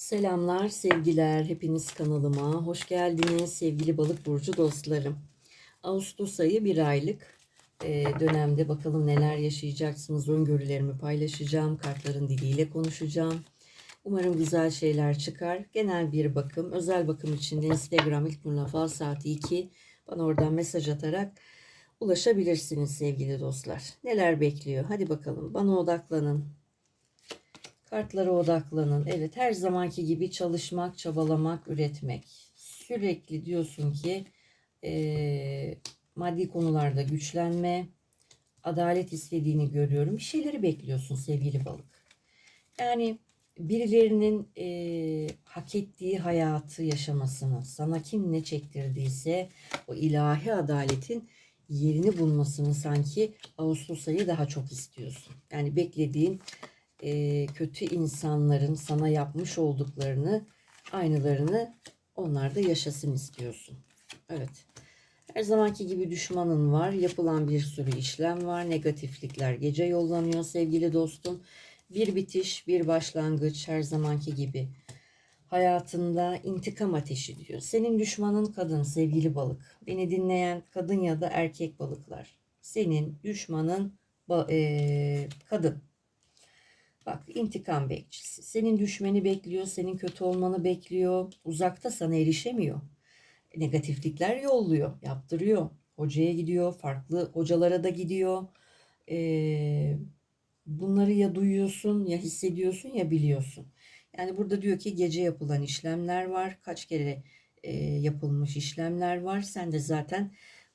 Selamlar, sevgiler. Hepiniz kanalıma hoş geldiniz sevgili balık burcu dostlarım. Ağustos ayı bir aylık e, dönemde bakalım neler yaşayacaksınız. Öngörülerimi paylaşacağım. Kartların diliyle konuşacağım. Umarım güzel şeyler çıkar. Genel bir bakım, özel bakım için de Instagram ilk Fal saati 2 bana oradan mesaj atarak ulaşabilirsiniz sevgili dostlar. Neler bekliyor? Hadi bakalım bana odaklanın. Kartlara odaklanın. Evet her zamanki gibi çalışmak, çabalamak, üretmek. Sürekli diyorsun ki eee, maddi konularda güçlenme, adalet istediğini görüyorum. Bir şeyleri bekliyorsun sevgili balık. Yani birilerinin eee, hak ettiği hayatı yaşamasını, sana kim ne çektirdiyse o ilahi adaletin yerini bulmasını sanki Ağustos ayı daha çok istiyorsun. Yani beklediğin e, kötü insanların sana yapmış olduklarını, aynılarını onlar da yaşasın istiyorsun. Evet. Her zamanki gibi düşmanın var. Yapılan bir sürü işlem var. Negatiflikler gece yollanıyor sevgili dostum. Bir bitiş, bir başlangıç her zamanki gibi. Hayatında intikam ateşi diyor. Senin düşmanın kadın sevgili balık. Beni dinleyen kadın ya da erkek balıklar. Senin düşmanın eee, kadın. Bak intikam bekçisi. Senin düşmeni bekliyor, senin kötü olmanı bekliyor. Uzakta sana erişemiyor. Negatiflikler yolluyor, yaptırıyor. Hocaya gidiyor, farklı hocalara da gidiyor. Ee, bunları ya duyuyorsun, ya hissediyorsun, ya biliyorsun. Yani burada diyor ki gece yapılan işlemler var. Kaç kere e, yapılmış işlemler var. Sen de zaten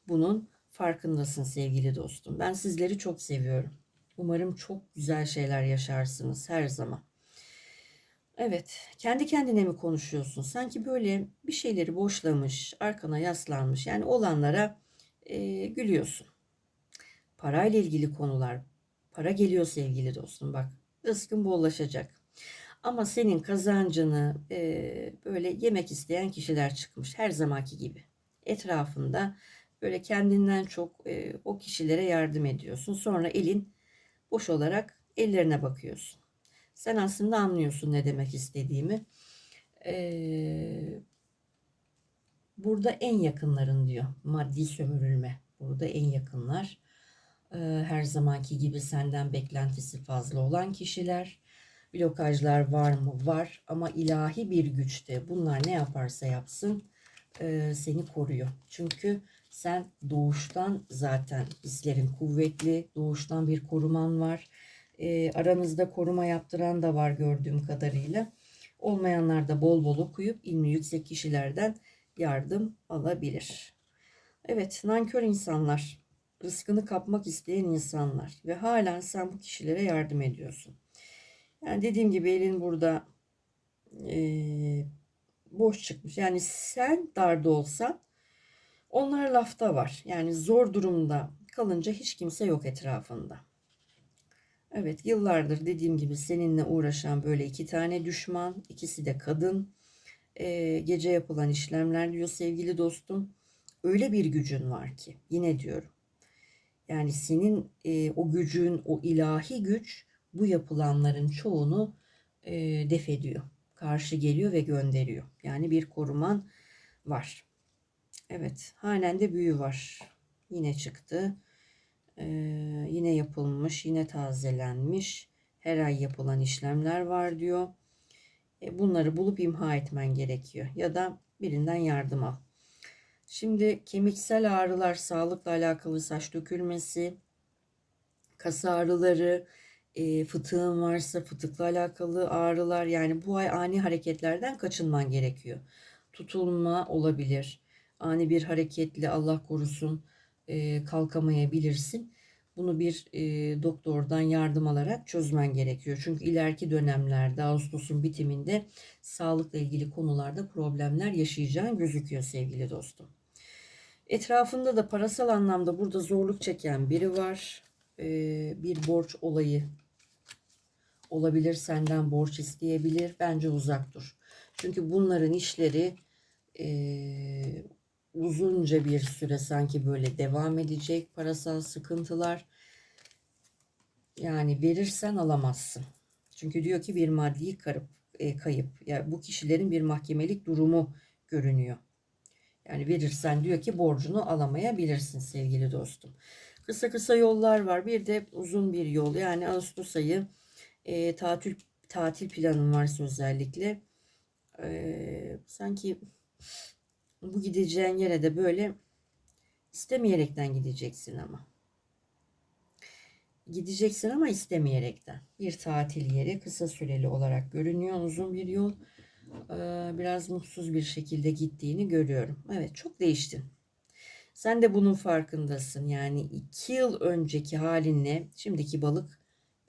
bunun farkındasın sevgili dostum. Ben sizleri çok seviyorum. Umarım çok güzel şeyler yaşarsınız her zaman. Evet, kendi kendine mi konuşuyorsun? Sanki böyle bir şeyleri boşlamış, arkana yaslanmış. Yani olanlara e, gülüyorsun. Parayla ilgili konular, para geliyor sevgili dostum. Bak, rızkın bollaşacak. Ama senin kazancını e, böyle yemek isteyen kişiler çıkmış her zamanki gibi. Etrafında böyle kendinden çok e, o kişilere yardım ediyorsun. Sonra elin boş olarak ellerine bakıyorsun. Sen aslında anlıyorsun ne demek istediğimi. Ee, burada en yakınların diyor. Maddi sömürülme. Burada en yakınlar. Ee, her zamanki gibi senden beklentisi fazla olan kişiler. Blokajlar var mı? Var. Ama ilahi bir güçte bunlar ne yaparsa yapsın e, seni koruyor. Çünkü sen doğuştan zaten hislerin kuvvetli, doğuştan bir koruman var. E, aranızda koruma yaptıran da var gördüğüm kadarıyla. Olmayanlar da bol bol okuyup ilmi yüksek kişilerden yardım alabilir. Evet, nankör insanlar, rızkını kapmak isteyen insanlar ve halen sen bu kişilere yardım ediyorsun. Yani dediğim gibi elin burada e, boş çıkmış. Yani sen darda olsan onlar lafta var. Yani zor durumda kalınca hiç kimse yok etrafında. Evet yıllardır dediğim gibi seninle uğraşan böyle iki tane düşman. ikisi de kadın. Ee, gece yapılan işlemler diyor sevgili dostum. Öyle bir gücün var ki yine diyorum. Yani senin e, o gücün, o ilahi güç bu yapılanların çoğunu e, def ediyor. Karşı geliyor ve gönderiyor. Yani bir koruman var. Evet, halen de büyü var. Yine çıktı. Ee, yine yapılmış, yine tazelenmiş. Her ay yapılan işlemler var diyor. E, bunları bulup imha etmen gerekiyor. Ya da birinden yardım al. Şimdi kemiksel ağrılar, sağlıkla alakalı saç dökülmesi, kas ağrıları, e, fıtığın varsa fıtıkla alakalı ağrılar. Yani bu ay ani hareketlerden kaçınman gerekiyor. Tutulma olabilir ani bir hareketle Allah korusun e, kalkamayabilirsin. Bunu bir e, doktordan yardım alarak çözmen gerekiyor. Çünkü ileriki dönemlerde Ağustos'un bitiminde sağlıkla ilgili konularda problemler yaşayacağın gözüküyor sevgili dostum. Etrafında da parasal anlamda burada zorluk çeken biri var. E, bir borç olayı olabilir. Senden borç isteyebilir. Bence uzak dur. Çünkü bunların işleri e, uzunca bir süre sanki böyle devam edecek parasal sıkıntılar. Yani verirsen alamazsın. Çünkü diyor ki bir maddi karıp e, kayıp. Yani bu kişilerin bir mahkemelik durumu görünüyor. Yani verirsen diyor ki borcunu alamayabilirsin sevgili dostum. Kısa kısa yollar var. Bir de uzun bir yol. Yani Ağustos ayı e, tatil tatil planın varsa özellikle e, sanki bu gideceğin yere de böyle istemeyerekten gideceksin ama. Gideceksin ama istemeyerekten. Bir tatil yeri kısa süreli olarak görünüyor. Uzun bir yol. Ee, biraz mutsuz bir şekilde gittiğini görüyorum. Evet çok değiştin. Sen de bunun farkındasın. Yani iki yıl önceki halinle şimdiki balık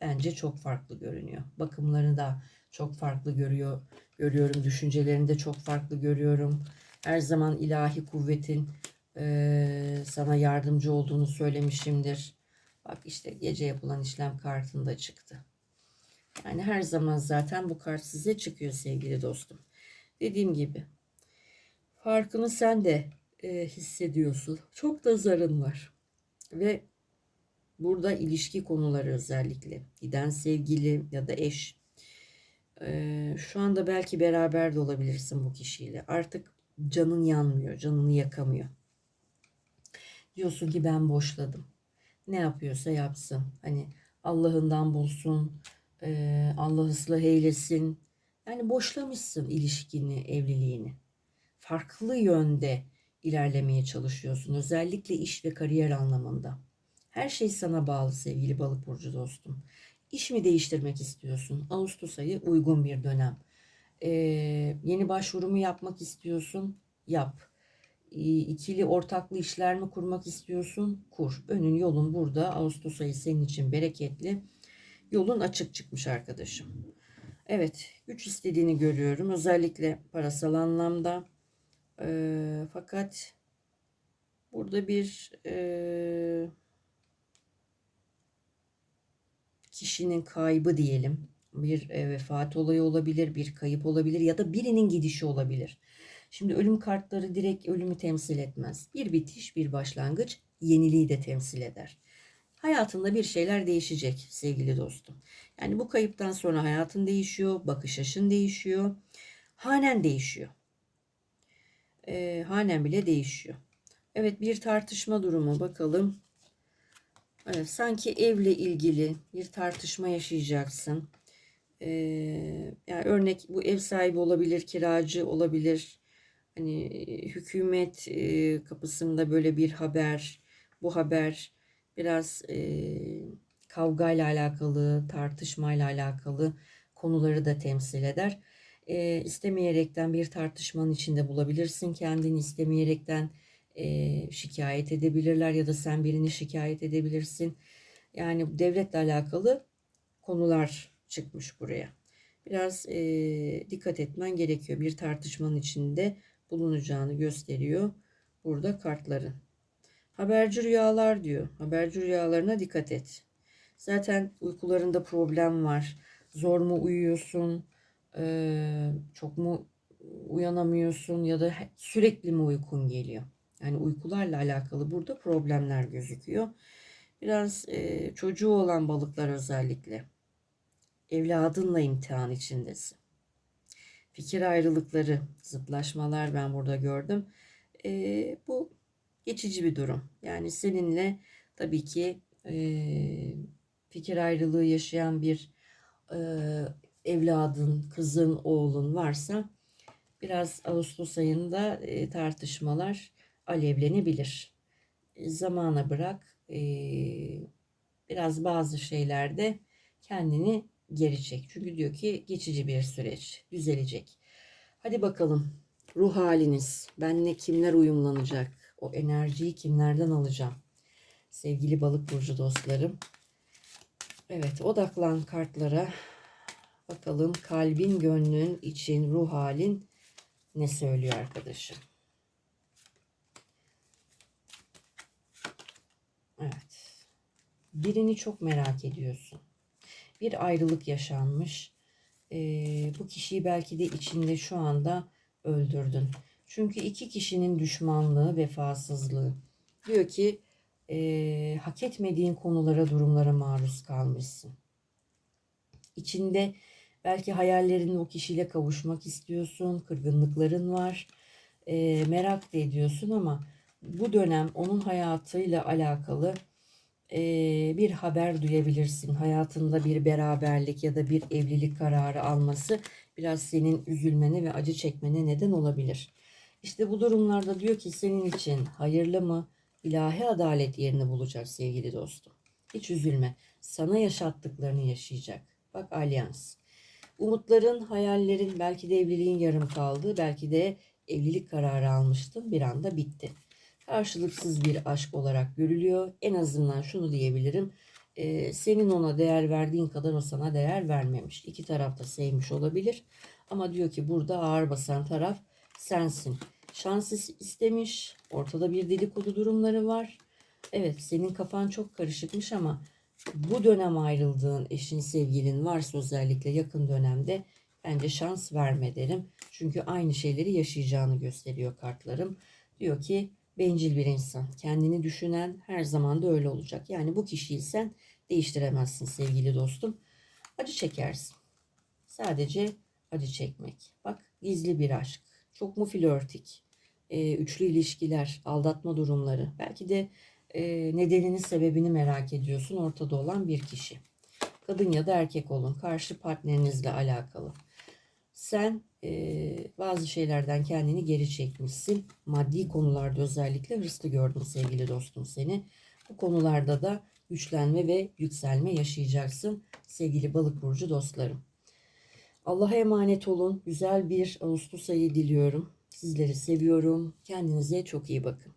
bence çok farklı görünüyor. Bakımlarını da çok farklı görüyor. Görüyorum. Düşüncelerini de çok farklı görüyorum. Her zaman ilahi kuvvetin e, sana yardımcı olduğunu söylemişimdir. Bak işte gece yapılan işlem kartında çıktı. Yani her zaman zaten bu kart size çıkıyor sevgili dostum. Dediğim gibi farkını sen de e, hissediyorsun. Çok da zarın var. Ve burada ilişki konuları özellikle giden sevgili ya da eş e, şu anda belki beraber de olabilirsin bu kişiyle. Artık canın yanmıyor, canını yakamıyor. Diyorsun ki ben boşladım. Ne yapıyorsa yapsın. Hani Allah'ından bulsun, e, Allah ıslah eylesin. Yani boşlamışsın ilişkini, evliliğini. Farklı yönde ilerlemeye çalışıyorsun. Özellikle iş ve kariyer anlamında. Her şey sana bağlı sevgili balık burcu dostum. İş mi değiştirmek istiyorsun? Ağustos ayı uygun bir dönem. Ee, yeni başvurumu yapmak istiyorsun? Yap. Ee, ikili ortaklı işler mi kurmak istiyorsun? Kur. Önün yolun burada. Ağustos ayı senin için bereketli. Yolun açık çıkmış arkadaşım. Evet, güç istediğini görüyorum. Özellikle parasal anlamda. Ee, fakat burada bir e, kişinin kaybı diyelim. Bir e, vefat olayı olabilir, bir kayıp olabilir ya da birinin gidişi olabilir. Şimdi ölüm kartları direkt ölümü temsil etmez. Bir bitiş, bir başlangıç, yeniliği de temsil eder. Hayatında bir şeyler değişecek sevgili dostum. Yani bu kayıptan sonra hayatın değişiyor, bakış açın değişiyor, hanen değişiyor. E, hanen bile değişiyor. Evet bir tartışma durumu bakalım. Evet, sanki evle ilgili bir tartışma yaşayacaksın. Yani örnek bu ev sahibi olabilir, kiracı olabilir. Hani hükümet kapısında böyle bir haber, bu haber biraz e, kavgayla alakalı, tartışmayla alakalı konuları da temsil eder. E, istemeyerekten bir tartışmanın içinde bulabilirsin kendini, istemeyerekten e, şikayet edebilirler ya da sen birini şikayet edebilirsin. Yani devletle alakalı konular çıkmış buraya. Biraz e, dikkat etmen gerekiyor. Bir tartışmanın içinde bulunacağını gösteriyor burada kartların. Haberci rüyalar diyor. Haberci rüyalarına dikkat et. Zaten uykularında problem var. Zor mu uyuyorsun? Ee, çok mu uyanamıyorsun ya da sürekli mi uykun geliyor? Yani uykularla alakalı burada problemler gözüküyor. Biraz e, çocuğu olan balıklar özellikle. Evladınla imtihan içindesin. Fikir ayrılıkları, zıtlaşmalar ben burada gördüm. E, bu geçici bir durum. Yani seninle tabii ki e, fikir ayrılığı yaşayan bir e, evladın, kızın, oğlun varsa biraz Ağustos ayında e, tartışmalar alevlenebilir. E, zamana bırak. E, biraz bazı şeylerde kendini geri. Çünkü diyor ki geçici bir süreç. Düzelecek. Hadi bakalım. Ruh haliniz. Benle kimler uyumlanacak? O enerjiyi kimlerden alacağım? Sevgili balık burcu dostlarım. Evet odaklan kartlara. Bakalım kalbin, gönlün için ruh halin ne söylüyor arkadaşım? Evet. Birini çok merak ediyorsun. Bir ayrılık yaşanmış. Ee, bu kişiyi belki de içinde şu anda öldürdün. Çünkü iki kişinin düşmanlığı, vefasızlığı. Diyor ki e, hak etmediğin konulara, durumlara maruz kalmışsın. İçinde Belki hayallerinin o kişiyle kavuşmak istiyorsun, kırgınlıkların var, e, merak da ediyorsun ama bu dönem onun hayatıyla alakalı e, bir haber duyabilirsin. Hayatında bir beraberlik ya da bir evlilik kararı alması biraz senin üzülmene ve acı çekmene neden olabilir. İşte bu durumlarda diyor ki senin için hayırlı mı? İlahi adalet yerini bulacak sevgili dostum. Hiç üzülme. Sana yaşattıklarını yaşayacak. Bak alyans. Umutların, hayallerin, belki de evliliğin yarım kaldı. Belki de evlilik kararı almıştın. Bir anda bitti. Karşılıksız bir aşk olarak görülüyor. En azından şunu diyebilirim. Ee, senin ona değer verdiğin kadar o sana değer vermemiş. İki taraf da sevmiş olabilir. Ama diyor ki burada ağır basan taraf sensin. Şans is- istemiş. Ortada bir dedikodu durumları var. Evet senin kafan çok karışıkmış ama bu dönem ayrıldığın eşin sevgilin varsa özellikle yakın dönemde bence şans verme derim. Çünkü aynı şeyleri yaşayacağını gösteriyor kartlarım. Diyor ki bencil bir insan. Kendini düşünen her zaman da öyle olacak. Yani bu kişiyi sen değiştiremezsin sevgili dostum. Acı çekersin. Sadece acı çekmek. Bak gizli bir aşk. Çok mu flörtik? Ee, üçlü ilişkiler, aldatma durumları. Belki de e, nedenini, sebebini merak ediyorsun. Ortada olan bir kişi. Kadın ya da erkek olun. Karşı partnerinizle alakalı. Sen e, bazı şeylerden kendini geri çekmişsin. Maddi konularda özellikle hırslı gördüm sevgili dostum seni. Bu konularda da güçlenme ve yükselme yaşayacaksın sevgili balık burcu dostlarım. Allah'a emanet olun. Güzel bir Ağustos ayı diliyorum. Sizleri seviyorum. Kendinize çok iyi bakın.